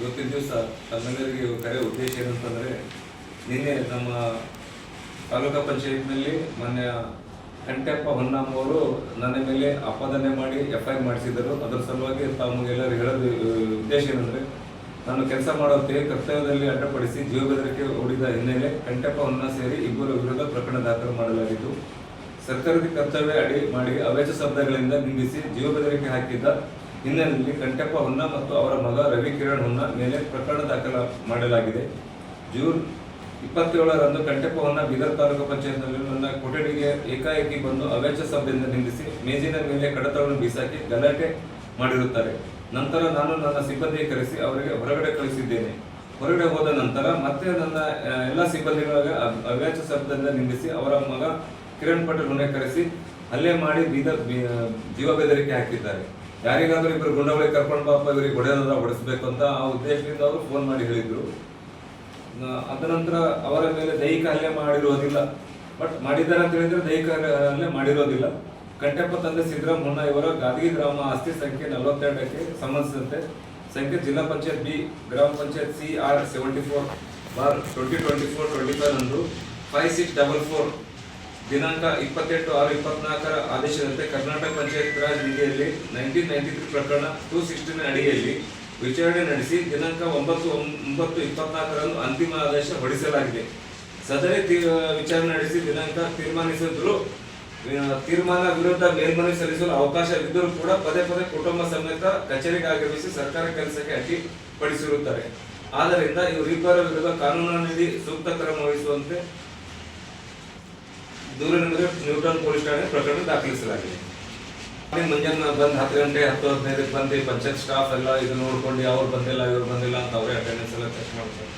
ಇವತ್ತಿನ ದಿವಸ ತಮ್ಮೆಲ್ಲರಿಗೆ ಕರೆ ಉದ್ದೇಶ ಏನಂತಂದರೆ, ನಿನ್ನೆ ನಮ್ಮ ತಾಲೂಕಾ ಪಂಚಾಯತ್ನಲ್ಲಿ ಮೊನ್ನೆ ಕಂಟೆಪ್ಪ ಹೊನ್ನಮ್ಮ ಅವರು ನನ್ನ ಮೇಲೆ ಆಪಾದನೆ ಮಾಡಿ ಎಫ್ ಐ ಮಾಡಿಸಿದರು ಅದರ ಸಲುವಾಗಿ ತಮಗೆಲ್ಲರೂ ಹೇಳೋದು, ಉದ್ದೇಶ ಏನಂದರೆ, ನಾನು ಕೆಲಸ ಮಾಡುವಂತೆ ಕರ್ತವ್ಯದಲ್ಲಿ ಅಡ್ಡಪಡಿಸಿ ಜೀವ ಬೆದರಿಕೆ ಹೂಡಿದ ಹಿನ್ನೆಲೆ ಕಂಟೆಪ್ಪ ಹೊನ್ನ ಸೇರಿ ಇಬ್ಬರ ವಿರುದ್ಧ ಪ್ರಕರಣ ದಾಖಲು ಮಾಡಲಾಗಿತ್ತು. ಸರ್ಕಾರದ ಕರ್ತವ್ಯ ಅಡಿ ಮಾಡಿ ಅವೇಚ ಶಬ್ದಗಳಿಂದ ನಿಂದಿಸಿ ಜೀವ ಬೆದರಿಕೆ ಹಾಕಿದ್ದ ಹಿನ್ನೆಲೆಯಲ್ಲಿ ಕಂಟೆಪ್ಪ ಹೊನ್ನ ಮತ್ತು ಅವರ ಮಗ ರವಿ ಕಿರಣ್ ಹೊನ್ನ ಮೇಲೆ ಪ್ರಕರಣ ದಾಖಲ ಮಾಡಲಾಗಿದೆ. ಜೂನ್ ಇಪ್ಪತ್ತೇಳರಂದು ಕಂಟಪ್ಪ ಹೊನ್ನ ಬೀದರ್ ತಾಲೂಕು ಪಂಚಾಯತ್ನಲ್ಲಿ ನನ್ನ ಕೊಠಡಿಗೆ ಏಕಾಏಕಿ ಬಂದು ಅವೇಚ ಸಭೆಯಿಂದ ನಿಂದಿಸಿ ಮೇಜಿನ ಮೇಲೆ ಕಡತವನ್ನು ಬೀಸಾಕಿ ಗಲಾಟೆ ಮಾಡಿರುತ್ತಾರೆ. ನಂತರ ನಾನು ನನ್ನ ಸಿಬ್ಬಂದಿಗೆ ಕರೆಸಿ ಅವರಿಗೆ ಹೊರಗಡೆ ಕಳಿಸಿದ್ದೇನೆ ಹೊರಗಡೆ ಹೋದ ನಂತರ ಮತ್ತೆ ನನ್ನ ಎಲ್ಲ ಸಿಬ್ಬಂದಿಗಳಿಗೆ ಅವ್- ಅವ್ಯಾಚ ಶಬ್ದದಿಂದ ನಿಂದಿಸಿ ಅವರ ಮಗ ಕಿರಣ್ ಪಟೇಲ್ ಕರೆಸಿ ಹಲ್ಲೆ ಮಾಡಿ ಬೀದರ್ ಜೀವ ಬೆದರಿಕೆ ಹಾಕಿದ್ದಾರೆ. ಯಾರಿಗಾದ್ರೂ ಇಬ್ಬರು ಗುಂಡಗಳಿಗೆ ಕರ್ಕೊಂಡು ಬಾಪ ಇವರಿಗೆ ಹೊಡೆಯೋದ ಹೊಡೆಸ್ಬೇಕು ಅಂತ ಆ ಉದ್ದೇಶದಿಂದ ಅವರು ಫೋನ್ ಮಾಡಿ ಹೇಳಿದ್ರು. ನ- ಅದ ನಂತರ ಅವರ ಮೇಲೆ ದೈಹಿಕ ಹಲ್ಲೆ ಮಾಡಿರೋದಿಲ್ಲ. ಬಟ್ ಮಾಡಿದ್ದಾರೆ ಅಂತ ಹೇಳಿದ್ರೆ ದೈಹಿಕ ಹಲ್ಲೆ ಮಾಡಿರೋದಿಲ್ಲ. ಕಂಟೆಪ್ಪ ತಂದೆ ಸಿದ್ದರಾಮಣ್ಣ ಇವರ ಗಾದಗಿ ಗ್ರಾಮ ಆಸ್ತಿ ಸಂಖ್ಯೆ ನಲವತ್ತೆರಡಕ್ಕೆ ಸಂಬಂಧಿಸಿದಂತೆ ಸಂಖ್ಯೆ ಜಿಲ್ಲಾ ಪಂಚಾಯತ್ ಬಿ, ಗ್ರಾಮ panchayat C, R seventy four bar twenty twenty four twenty five ಅಂದು ಫೈವ್ ಸಿಕ್ಸ್ ಡಬಲ್ ಫೋರ್ ದಿನಾಂಕ ಇಪ್ಪತ್ತೆಂಟು ಆರು ಇಪ್ಪತ್ನಾಲ್ಕರ ಆದೇಶದಂತೆ ಕರ್ನಾಟಕ ಪಂಚಾಯತ್ ರಾಜ್ ನಿಧಿಯಲ್ಲಿ ನೈನ್ಟೀನ್ ನೈನ್ಟಿ ತ್ರೀ ಪ್ರಕರಣ ಟೂ ಸಿಕ್ಸ್ಟಿನ ಅಡಿಯಲ್ಲಿ ವಿಚಾರಣೆ ನಡೆಸಿ ದಿನಾಂಕ ಒಂಬತ್ತು ಒಂಬತ್ತು ಇಪ್ಪತ್ನಾಲ್ಕರಂದು ಅಂತಿಮ ಆದೇಶ ಹೊರಡಿಸಲಾಗಿದೆ. ಸದರಿ ವಿಚಾರಣೆ ನಡೆಸಿ ದಿನಾಂಕ ತೀರ್ಮಾನಿಸಿದ್ರು ತೀರ್ಮಾನ ವಿರುದ್ಧ ಮೇಲ್ಮನವಿ ಸಲ್ಲಿಸಲು ಅವಕಾಶವಿದ್ದರೂ ಕೂಡ ಪದೇ ಪದೇ ಕುಟುಂಬ ಸಮೇತ ಕಚೇರಿಗೆ ಆಗಮಿಸಿ ಸರ್ಕಾರ ಕೆಲಸಕ್ಕೆ ಅಡ್ಡಿಪಡಿಸಿರುತ್ತಾರೆ. ಆದ್ದರಿಂದ ಇವರಿಬ್ಬರ ವಿರುದ್ಧ ಕಾನೂನಿನಲ್ಲಿ ಸೂಕ್ತ ಕ್ರಮ ವಹಿಸುವಂತೆ ದೂರಿನ ಮೇಲೆ ನ್ಯೂಟನ್ ಪೊಲೀಸ್ ಠಾಣೆ ಪ್ರಕರಣ ದಾಖಲಿಸಲಾಗಿದೆ. ಮುಂಜಾನೆ ಬಂದು ಹತ್ತು ಗಂಟೆ, ಹತ್ತು ಹದಿನೈದಕ್ಕೆ ಬಂದು ಪಂಚಾಯತ್ ಸ್ಟಾಫ್ ಎಲ್ಲ ಇದು ನೋಡ್ಕೊಂಡು ಅವ್ರು ಬಂದಿಲ್ಲ, ಇವ್ರು ಬಂದಿಲ್ಲ ಅಂತ ಅವರೇ ಅಟೆಂಡೆನ್ಸ್ ಎಲ್ಲ ಚೆಕ್ ಮಾಡ್ತಾರೆ.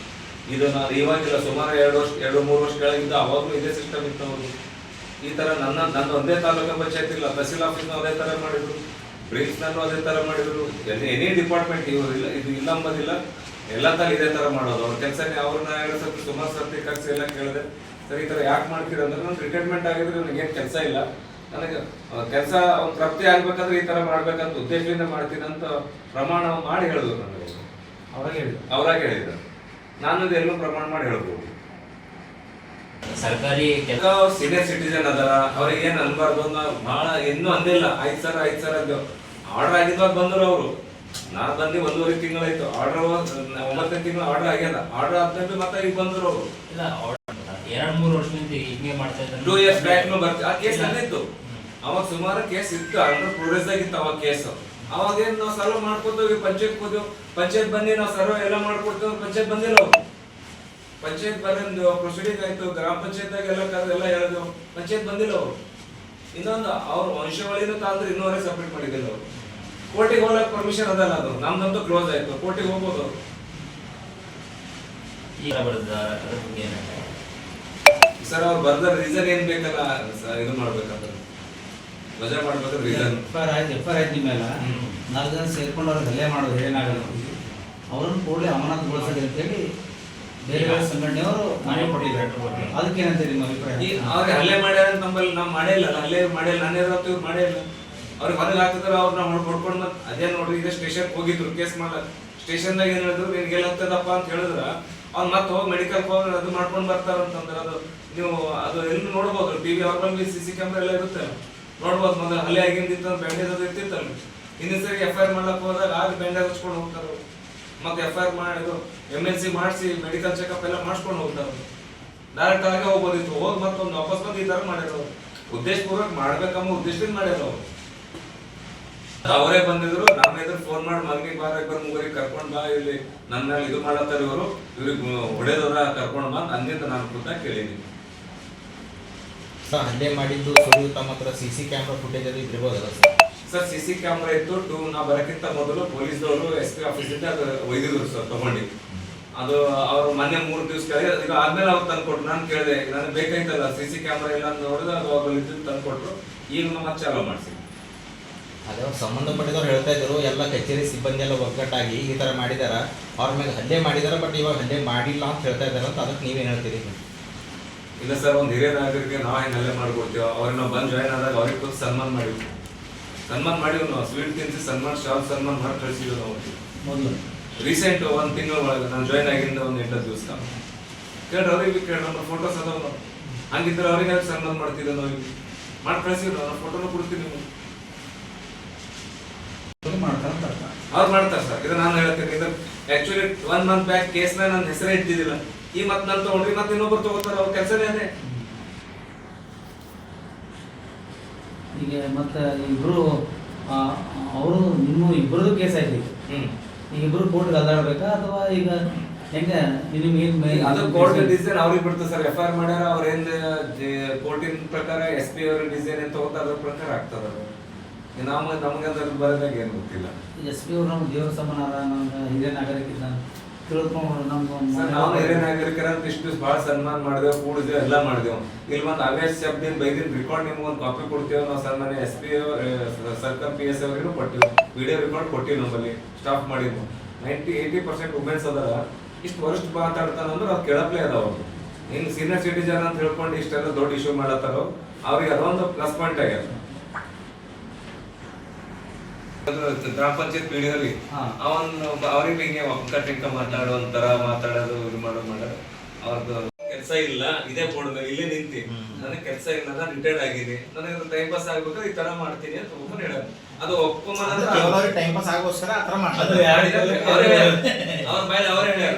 ಇದು ನಾನು ಇವಾಗಿಲ್ಲ, ಸುಮಾರು ಎರಡು ವರ್ಷ, ಎರಡು ಮೂರು ವರ್ಷ ಕೆಳಗಿಂದ ಅವಾಗಲೂ ಇದೇ ಸಿಸ್ಟಮ್ ಇತ್ತು ಅವರು ಈ ಥರ ನನ್ನ ನನ್ನ ಒಂದೇ ತಾಲೂಕು ಪಂಚಾಯತ್ ಇಲ್ಲ, ತಹಸೀಲ್ ಆಫೀಸ್ನ ಅದೇ ಥರ ಮಾಡಿದ್ರು ಬ್ರಿಕ್ಸ್ನಲ್ಲೂ ಅದೇ ಥರ ಮಾಡಿದ್ರು. ಎನಿ ಎನಿ ಡಿಪಾರ್ಟ್ಮೆಂಟ್ ಇವರು ಇಲ್ಲ, ಇದು ಇಲ್ಲ ಅಂಬೋದಿಲ್ಲ, ಎಲ್ಲ ತರ ಇದೇ ಥರ ಮಾಡೋದು. ಅವ್ರ ಕೆಲಸನೇ ಅವ್ರನ್ನ ಎರಡು ಸರ್ತಿ, ಸುಮಾರು ಸರ್ತಿ ಖರ್ಚು ಎಲ್ಲ ಕೇಳಿದೆ. ಸರ್ ಈ ತರ ಯಾಕೆ ಮಾಡ್ತೀರ ಅಂದ್ರೆ ನಾನು ರಿಟೈರ್ಮೆಂಟ್ ಆಗಿದ್ರೆ ನನಗೇನು ಕೆಲಸ ಇಲ್ಲ. ನನಗೆ ಕೆಲಸ ಅವ್ನು ತೃಪ್ತಿ ಆಗ್ಬೇಕಂದ್ರೆ ಈ ತರ ಮಾಡ್ಬೇಕಂತ ಉದ್ದೇಶದಿಂದ ಮಾಡ್ತೀನಿ ಅಂತ ಪ್ರಮಾಣ ಮಾಡಿ ಹೇಳಿದ್ರು ನನಗೆ. ಅವರಾಗಿ ಹೇಳಿದ್ರು. ಅವ್ರಾಗ ಹೇಳಿದ್ರು. ನಾನು ಎಲ್ಲೂ ಪ್ರಮಾಣ ಮಾಡಿ ಹೇಳ್ಬೋದು. ಸರ್ಕಾರಿ ಕೆಲ ಸೀನಿಯರ್ ಸಿಟಿಜನ್ ಅದಾರ ಅವ್ರಿಗೆ ಏನ್ ಅನ್ಬಾರ್ದು ಅಂತ ಬಹಳ ಇನ್ನೂ ಅಂದಿಲ್ಲ. ಐದ್ ಸಾವಿರ ಐದ್ ಸಾವಿರ ಅಂದೇವ್ ಆರ್ಡರ್ ಆಗಿದ್ವಾಗ ಬಂದ್ರು ಅವರು. ನಾ ಬಂದು ಒಂದೂವರೆ ತಿಂಗಳಾಯ್ತು. ಆರ್ಡರ್ ಒಂಬತ್ತನೇ ತಿಂಗಳು ಆರ್ಡರ್ ಆಗ್ಯದ. ಆರ್ಡರ್ ಆದ್ಮೇಲೆ ಮತ್ತೆ ಈಗ ಬಂದ್ರು ಅವರು. ಇಲ್ಲ ಎರಡ್ ಮೂರು ವರ್ಷದಿಂದ ಹಿಂಗೆ ಮಾಡ್ತಾ ಇದ್ದಾರೆ ಟೂ ಇಯರ್ಸ್ ಬ್ಯಾಕ್ ಬರ್ತೀವಿ ಆ ಕೇಸ್ ಅಲ್ಲಿತ್ತು ಅವಾಗ ಸುಮಾರು ಕೇಸ್ ಇತ್ತು. ಅಂಡರ್ ಪ್ರೋಗ್ರೆಸ್ ಆಗಿತ್ತು ಅವಾಗ ಕೇಸ್ ಅವಾಗ ಏನ್ ನಾವು ಸರ್ವ್ ಮಾಡ್ಕೊತೀವಿ ಪಂಚಾಯತ್ ಹೋದೆವು ಪಂಚಾಯತ್ ಬಂದು ನಾವು ಸರ್ವ್ ಎಲ್ಲ ಮಾಡ್ಕೊಡ್ತೇವೆ. ಪಂಚಾಯತ್ ಬಂದಿಲ್ಲ ಅವ್ರು. ಪಂಚಾಯತ್ ಬಂದು ಪ್ರೊಸೀಡಿಂಗ್ ಆಯ್ತು ಗ್ರಾಮ ಪಂಚಾಯತ್ದಾಗ ಎಲ್ಲ ಕರೆದು ಎಲ್ಲ ಹೇಳಿದೆವು ಪಂಚಾಯತ್ ಬಂದಿಲ್ಲ ಅವರು. ಇನ್ನೊಂದು ಅವ್ರ ವಂಶಾವಳಿನೂ ತಾಂದ್ರೆ ಇನ್ನೂವರೆ ಸಪ್ರೇಟ್ ಮಾಡಿದ್ದಿಲ್ಲ ಅವರು. ಕೋರ್ಟಿಗೆ ಹೋಗಕ್ ಪರ್ಮಿಷನ್ ಅದಲ್ಲ ಅದು. ನಮ್ದಂತೂ ಕ್ಲೋಸ್ ಆಯ್ತು. ಕೋರ್ಟಿಗೆ ಹೋಗ್ಬೋದು ಈಗ ಬರ್ತದ ಅದ್ರ? ಸರ್ ಅವ್ರು ಬರ್ದ ರೀಸನ್ ಏನ್ ಬೇಕಲ್ಲ ಸರ್ ಇದು ಮಾಡ್ಬೇಕಂದ್ರೆ ವಜಾ ಮಾಡ್ಬೇಕಾದ್ರೆ ರೀಸನ್ ಎಫ್ ಆರ್ ಆಯ್ತು ಎಫ್ ಆರ್ ಆಯ್ತು ನಿಮ್ಮೆಲ್ಲ. ಮೇಲೆ ನಾಲ್ಕು ಜನ ಸೇರ್ಕೊಂಡು ಅವ್ರಿಗೆ ಹಲ್ಲೆ ಮಾಡೋದು ಏನಾಗಲ್ಲ ಅವ್ರನ್ನ ಕೂಡಲೇ ಅಂತ ಅಂತೇಳಿ ಬೇರೆ ಬೇರೆ ಸಂಘಟನೆಯವರು ಮನೆ ಕೊಟ್ಟಿದ್ದಾರೆ. ಅದಕ್ಕೇನಂತೀರಿ ನಿಮ್ಮ ಈ ಅಭಿಪ್ರಾಯ ಅವ್ರಿಗೆ ಹಲ್ಲೆ ಮಾಡ್ಯಾರ ನಮ್ಮಲ್ಲಿ ನಾವು ಮಾಡೇ ಇಲ್ಲ ಹಲ್ಲೆ ಇಲ್ಲ ನಾನೇ ಇರೋದು ಇವ್ರು ಮಾಡೇ ಇಲ್ಲ. ಅವ್ರಿಗೆ ಹೊರಗೆ ಹಾಕಿದ್ರೆ ಅವ್ರನ್ನ ಹೊಡ್ಕೊಂಡು ಮತ್ತೆ ಅದೇ ನೋಡ್ರಿ ಇದೇ ಸ್ಟೇಷನ್ ಹೋಗಿದ್ರು ಕೇಸ್ ಮಾಡಕ್ ಸ್ಟೇಷನ್ದಾಗ ಏನ್ ಹೇಳಿದ್ರು ನಿನ್ಗೆ ಎಲ್ಲಿ ಹತ್ತದಪ್ಪ ಅಂತ ಹೇಳಿದ್ರ ಅವ್ನು ಮತ್ತೆ ಹೋಗಿ ಮೆಡಿಕಲ್ ಹೋಗಿ ಅದು ಮಾಡ್ಕೊಂಡು ಬರ್ತಾರ ಅಂತಂದ್ರೆ ಅದು ನೀವು ಅದು ಎಲ್ಲ ನೋಡ್ಬೋದು? ಟಿ ವಿ ಅವ್ರಲ್ಲಿ ಸಿ ಸಿ ಕ್ಯಾಮ್ರಾ ಎಲ್ಲ ಇರುತ್ತೆ. ನೋಡ್ಬೋದು, ಮೊದಲು ಹಲ್ಲೆ ಆಗಿಂದಿತ್ತು ಬ್ಯಾಂಡೇಜ್ ಅದು ಇರ್ತಿತ್ತಲ್ಲ. ಇನ್ನೊಂದ್ ಸರಿ ಎಫ್ ಐ ಆರ್ ಮಾಡಕ್ ಹೋದಾಗ ಆಗ ಬ್ಯಾಂಡೇಜ್ ಹಚ್ಕೊಂಡು ಹೋಗ್ತಾರೆ ಅವ್ರು. ಮತ್ತೆ ಎಫ್ ಐ ಆರ್ ಮಾಡಿದ್ರು ಎಂ ಎಲ್ ಸಿ ಮಾಡಿಸಿ ಮೆಡಿಕಲ್ ಚೆಕಪ್ ಎಲ್ಲ ಮಾಡಿಸ್ಕೊಂಡು ಹೋಗ್ತಾರೆ ಡೈರೆಕ್ಟ್ ಆಗಿ ಹೋಗ್ಬೋದಿತ್ತು. ಹೋಗಿ ಮತ್ತೊಂದು ವಾಪಸ್ ಬಂದು ಈ ತರ ಮಾಡಿರೋರು ಉದ್ದೇಶಪೂರ್ವಕ ಮಾಡ್ಬೇಕಮ್ಮ ಉದ್ದೇಶದಿಂದ ಮಾಡಿರೋರು ಅವರೇ ಬಂದಿದ್ರು ನಮ್ಮ ಎದುರು ಫೋನ್ ಮಾಡಿ ಮಗನಿಗೆ ಬಾರ ಇಬ್ಬರು ಮೂವರಿಗೆ ಕರ್ಕೊಂಡ್ ಬಾ ಇಲ್ಲಿ ನನ್ನ ಇದು ಮಾಡತ್ತಾರ ಇವರು. ಇವ್ರಿಗೆ ಹೊಡೆದವ್ರ ಕರ್ಕೊಂಡ್ ಬಾ ಅಂದಿಂದ ನಾನು ಕೂತ ಕೇಳಿದ್ದೀನಿ. ಸರ್ ಹಲ್ಲೆ ಮಾಡಿದ್ದು ಸುಳ್ಳು ತಮ್ಮ ಹತ್ರ ಸಿ ಸಿ ಕ್ಯಾಮ್ರಾ ಫುಟೇಜ್ ಅದು ಇದ್ದಿರ್ಬೋದಲ್ಲ sir? Sir C C camera ಇತ್ತು ಟೂ ನಾ ಬರಕ್ಕಿಂತ ಮೊದಲು ಪೊಲೀಸ್ದವರು ಎಸ್ ಪಿ ಆಫೀಸಿಂದ ಅದು ಒಯ್ದಿದ್ರು ಸರ್ ತಗೊಂಡು. ಅದು ಅವ್ರು ಮೊನ್ನೆ ಮೂರು ದಿವಸ ಕೆಳಗೆ ಈಗ ಆದ್ಮೇಲೆ ಅವ್ರು ತಂದ್ಕೊಟ್ರು. ನಾನು ಕೇಳಿದೆ ನನಗೆ ಬೇಕಾಯ್ತಲ್ಲ ಸಿ ಸಿ ಕ್ಯಾಮ್ರಾ ಇಲ್ಲ ಅಂತ ನೋಡಿದ್ರೆ ಅದು ಅವಾಗ ಇದ್ದು ತಂದ್ಕೊಟ್ರು. ಈಗ ಮತ್ತೆ ಚಾಲೂ ಮಾಡಿಸಿ ಅದೇ ಅವ್ರು ಸಂಬಂಧಪಟ್ಟಿದವ್ರು ಹೇಳ್ತಾ ಇದ್ರು ಎಲ್ಲ ಕಚೇರಿ ಸಿಬ್ಬಂದಿ ಎಲ್ಲ ಒಗ್ಗಟ್ಟಾಗಿ ಈ ಥರ ಮಾಡಿದಾರ ಅವ್ರ ಮೇಲೆ ಹಲ್ಲೆ ಮಾಡಿದಾರ ಬಟ್ ಇವಾಗ ಹಲ್ಲೆ ಮಾಡಿಲ್ಲ ಅಂತ ಹೇಳ್ತಾ ಇದ್ದಾರೆ ಅಂತ ಅದಕ್ಕೆ ನೀವೇನು ಹೇಳ್ತೀರಿ? ಇಲ್ಲ ಸರ್ ಒಂದು ಹಿರಿಯ ನಾಗರಿಕರಿಗೆ ನಾವು ಹೆಂಗೆ ಹಲ್ಲೆ ಮಾಡ್ಕೊಡ್ತೀವಿ ಅವ್ರಿಗೆ ನಾವು ಬಂದು ಜಾಯ್ನ್ ಆದಾಗ ಅವ್ರಿಗೆ ಕೂತು ಸನ್ಮಾನ ಮಾಡಿ. ಸನ್ಮಾನ ಮಾಡಿವಿ ನಾವು ಸ್ವೀಟ್ ತಿನ್ಸಿ ಸನ್ಮಾನ ಶಾಲ್ ಸನ್ಮಾನ ಮಾಡಿ ಕಳಿಸಿದ್ವಿ ನಾವು. ಮೊದಲು. ರೀಸೆಂಟ್ ಒಂದು ತಿಂಗಳ ಒಳಗೆ ನಾನು ಜಾಯ್ನ್ ಆಗಿಂದ ಒಂದು ಎಂಟು ದಿವಸ. ಕೇಳ್ರಿ ಅವ್ರಿಗೆ ಕೇಳ್ರಿ ನಮ್ಮ ಫೋಟೋಸ್ ಅದಾವ ಹಂಗಿದ್ರೆ ಅವ್ರಿಗೆ ಸನ್ಮಾನ ಮಾಡ್ತಿದ್ದೆ ನಾವು ಮಾಡಿ ಕಳಿಸಿದ್ರು ನಾನು ಫೋಟೋನು ಕೊಡ್ತೀನಿ ನಿಮ್ಗೆ ಮಾಡ್ತಾರೆ ಅಂತ ಅರ್ಥ. ಅವ್ರು ಮಾಡ್ತಾರೆ ಸರ್. ಇದು ನಾನು ಹೇಳ್ತೀನಿ ಇದು ಆಕ್ಚುಲಿ ಒನ್ ಮಂತ್ ಬ್ಯಾಕ್ ಕೇಸ್ನ ನನ್ನ ಹೆಸರೇ ಇಟ್ಟಿದ್ದಿಲ್ಲ. ಈ ಮತ್ತೆ ನಾನು ತಗೊಂಡ್ರಿ ಮತ್ತೆ ಇನ್ನೊಬ್ರು ತಗೋತಾರೆ ಅವ್ರ ಕೆಲಸನೇ ಅದೇ. ಈಗ ಮತ್ತೆ ಇಬ್ರು ಆ, ಅವರು ನಿಮ್ಮ ಇಬ್ಬರದು ಕೇಸ್ ಆಯ್ತು ಈಗ. ಇಬ್ರು ಕೋರ್ಟ್ ಅದಾಡ್ಬೇಕಾ ಅಥವಾ ಈಗ ಹೆಂಗ? ನಿಮ್ಗೆ ಅದು ಕೋರ್ಟ್ ಡಿಸೈನ್ ಅವ್ರಿಗೆ ಬಿಡ್ತು ಸರ್. ಎಫ್ ಐ ಆರ್ ಮಾಡ್ಯಾರ ಅವ್ರ ಏನ್ ಕೋರ್ಟಿನ ಪ್ರಕಾರ ಎಸ್ ಪಿ ಅವ್ರ ಡಿಸೈನ್ ಏನ್ ತಗೋತಾರ ಅದ್ರ ಪ್ರಕಾರ ಆಗ್ತದ ನಮ್ಮ ನಮ್ಗೆ ಅದ್ರ ಬರೋದಾಗ ಏನು ಗೊತ್ತಿಲ್ಲ. ಎಸ್ ಪಿ ಅವ್ರು ನಮ್ಮ ದೇವ್ರ ಸಮಾನಾರ ನಮ್ಮ ಹಿರಿಯ ನಾಗರಿಕ ತಿಳ್ಕೊಂಡು ನಮ್ಮ ನಾವು ಹಿರಿಯ ನಾಗರಿಕರ ಇಷ್ಟು ಭಾಳ ಸನ್ಮಾನ ಮಾಡಿದೆವು ಕೂಡಿದೆವು ಎಲ್ಲ ಮಾಡಿದೆವು. ಇಲ್ಲಿ ಒಂದು ಅವೇಶ್ ಶಬ್ದಿನ ಬೈದಿನ ರೆಕಾರ್ಡ್ ನಿಮ್ಗೆ ಒಂದು ಕಾಪಿ ಕೊಡ್ತೇವೆ ನಾವು ಸನ್ಮಾನ S P circle P S ಅವರಿಗೂ ಕೊಟ್ಟಿವಿ ವಿಡಿಯೋ ರೆಕಾರ್ಡ್ ಕೊಟ್ಟಿವಿ ನಮ್ಮಲ್ಲಿ ಸ್ಟಾಫ್ ಮಾಡಿದ್ವು. ನೈಂಟಿ ಏಯ್ಟಿ ಪರ್ಸೆಂಟ್ ವುಮೆನ್ಸ್ ಅದಾರ. ಇಷ್ಟು ವರ್ಷ ಮಾತಾಡ್ತಾನಂದ್ರೆ ಅದು ಕೆಳಪ್ಲೇ ಅದಾವ ಅವ್ರು. ಇನ್ನು ಸೀನಿಯರ್ ಸಿಟಿಜನ್ ಅಂತ ಹೇಳ್ಕೊಂಡು ಇಷ್ಟೆಲ್ಲ ದೊಡ್ಡ ಇಶ್ಯೂ ಮಾಡತ್ತಾರೋ ಅವ್ರಿಗೆ ಅದೊಂದು ಪ್ಲಸ್ ಪಾಯಿಂಟ್ ಆಗ್ಯದ. ಗ್ರಾಮ ಪಂಚಾಯತ್ ವಿಡಿಯೋಲಿ ಹಾ. ಅವನ್ ಅವ್ರಿಗೆ ಹಿಂಗೆ ಒಕ್ಕ ಟಿಂಕ ಮಾತಾಡೋ ಒಂಥರ ಮಾತಾಡೋದು ಇದು ಮಾಡೋ ಮಾಡೋದು ಅವ್ರದ್ದು ಕೆಲಸ ಇಲ್ಲ ಇದೇ ಬೋರ್ಡ್ ಮೇಲೆ ಇಲ್ಲೇ ನಿಂತಿ. ನನಗೆ ಕೆಲಸ ಇಲ್ಲ ನಾನು ರಿಟೈರ್ಡ್ ಆಗಿನಿ ನನಗೆ ಟೈಮ್ ಪಾಸ್ ಆಗ್ಬೇಕಾದ್ರೆ ಈ ತರ ಮಾಡ್ತೀನಿ ಅಂತ ಒಬ್ಬನು ಹೇಳೋದು ಅದು ಒಪ್ಪಮನ ಟೈಮ್ ಪಾಸ್ ಆಗೋಸ್ಕರ ಆ ತರ ಮಾಡ್ತಾರೆ. ಅವ್ರ ಮೇಲೆ ಅವರೇ ಹೇಳ್ಯಾರ.